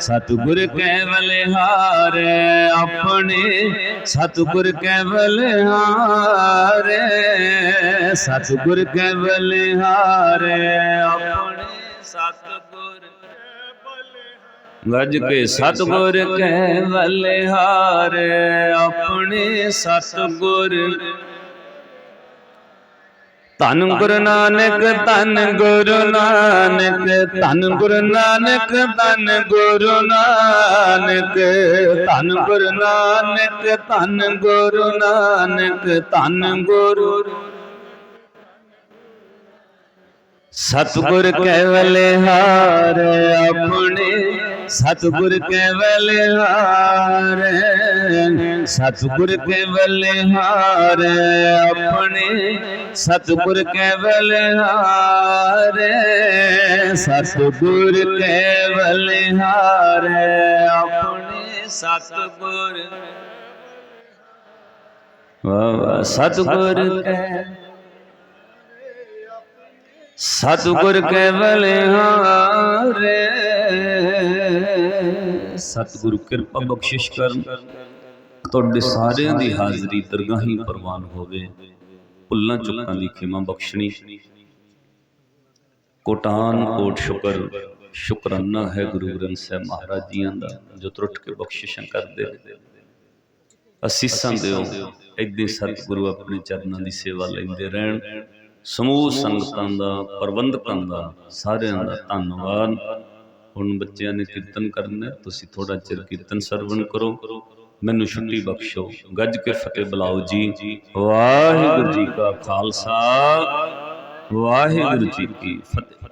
ਸਤਿਗੁਰ ਕੇਵਲ ਹਾਰੇ ਆਪਣੇ, ਸਤਿਗੁਰ ਕੇਵਲ ਹਾਰੇ, ਸਤਿਗੁਰ ਕੇਵਲ ਹਾਰੇ ਆਪਣੇ, ਸਤਿਗੁਰ ਗੱਜ ਕੇ ਸਤਿਗੁਰ ਕੇਵਲ ਹਾਰੇ ਆਪਣੇ, ਸਤਿਗੁਰ ਧੰਨ ਗੁਰੂ ਨਾਨਕ, ਧੰਨ ਗੁਰੂ ਨਾਨਕ, ਧੰਨ ਗੁਰੂ ਨਾਨਕ, ਧੰਨ ਗੁਰੂ ਨਾਨਕ, ਧੰਨ ਗੁਰੂ ਨਾਨਕ, ਧੰਨ ਗੁਰੂ ਨਾਨਕ, ਧੰਨ ਗੁਰੂ। ਸਤਿਗੁਰ ਕੇਵਲ ਹਾਰ ਆਪਣੇ, ਸਤਿਗੁਰ ਕੇਵਲ ਹਾਰ, ਸਤਿਗੁਰ ਕੇਵਲ ਹਾਰ ਆਪਣੇ। ਸਤਿਗੁਰ ਕੇਵਲ ਹਾਰ, ਸਤਿਗੁਰ ਕੇਵਲ ਹਾਰ, ਆਪਣੇ ਸਤਿਗੁਰ। ਵਾਹ ਵਾਹ, ਸਤਿਗੁਰ ਕੈ ਸਤਿਗੁਰ ਕੇਵਲ ਹਾਰੇ, ਸਤਿਗੁਰੂ ਕਿਰਪਾ ਬਖਸ਼ਿਸ਼ ਕਰਨ। ਤੁਹਾਡੇ ਸਾਰਿਆਂ ਦੀ ਹਾਜ਼ਰੀ ਦਰਗਾਹੀ ਪ੍ਰਵਾਨ ਹੋਵੇ। ਭੁੱਲਾਂ ਚੁੱਕਾਂ ਦੀ ਖਿਮਾ ਬਖਸ਼ਣੀ। ਕੋਟਾਨ ਕੋਟ ਸ਼ੁਕਰ, ਸ਼ੁਕਰਾਨਾ ਹੈ ਗੁਰੂ ਗ੍ਰੰਥ ਸਾਹਿਬ ਮਹਾਰਾਜ ਜੀਆਂ ਦਾ, ਜੋ ਤਰੁੱਟ ਕੇ ਬਖਸ਼ਿਸ਼ਾਂ ਕਰਦੇ ਅਸੀਸਾਂ ਦਿਓ, ਇਦਾਂ ਸਤਿਗੁਰੂ ਆਪਣੇ ਚਰਨਾਂ ਦੀ ਸੇਵਾ ਲੈਂਦੇ ਰਹਿਣ। ਸਮੂਹ ਸੰਗਤਾਂ ਦਾ, ਪ੍ਰਬੰਧਕਾਂ ਦਾ, ਸਾਰਿਆਂ ਦਾ ਧੰਨਵਾਦ। ਹੁਣ ਬੱਚਿਆਂ ਨੇ ਕੀਰਤਨ ਕਰਨਾ ਤੁਸੀਂ ਥੋੜਾ ਚਿਰ ਕੀਰਤਨ ਸਰਵਣ ਕਰੋ। ਮੈਨੂੰ ਛੁੱਟੀ ਬਖਸ਼ੋ। ਗੱਜ ਕੇ ਫਤਿਹ ਬੁਲਾਓ ਜੀ। ਵਾਹਿਗੁਰੂ ਜੀ ਕਾ ਖਾਲਸਾ ਵਾਹਿਗੁਰੂ ਜੀ ਕੀ ਫਤਿਹ।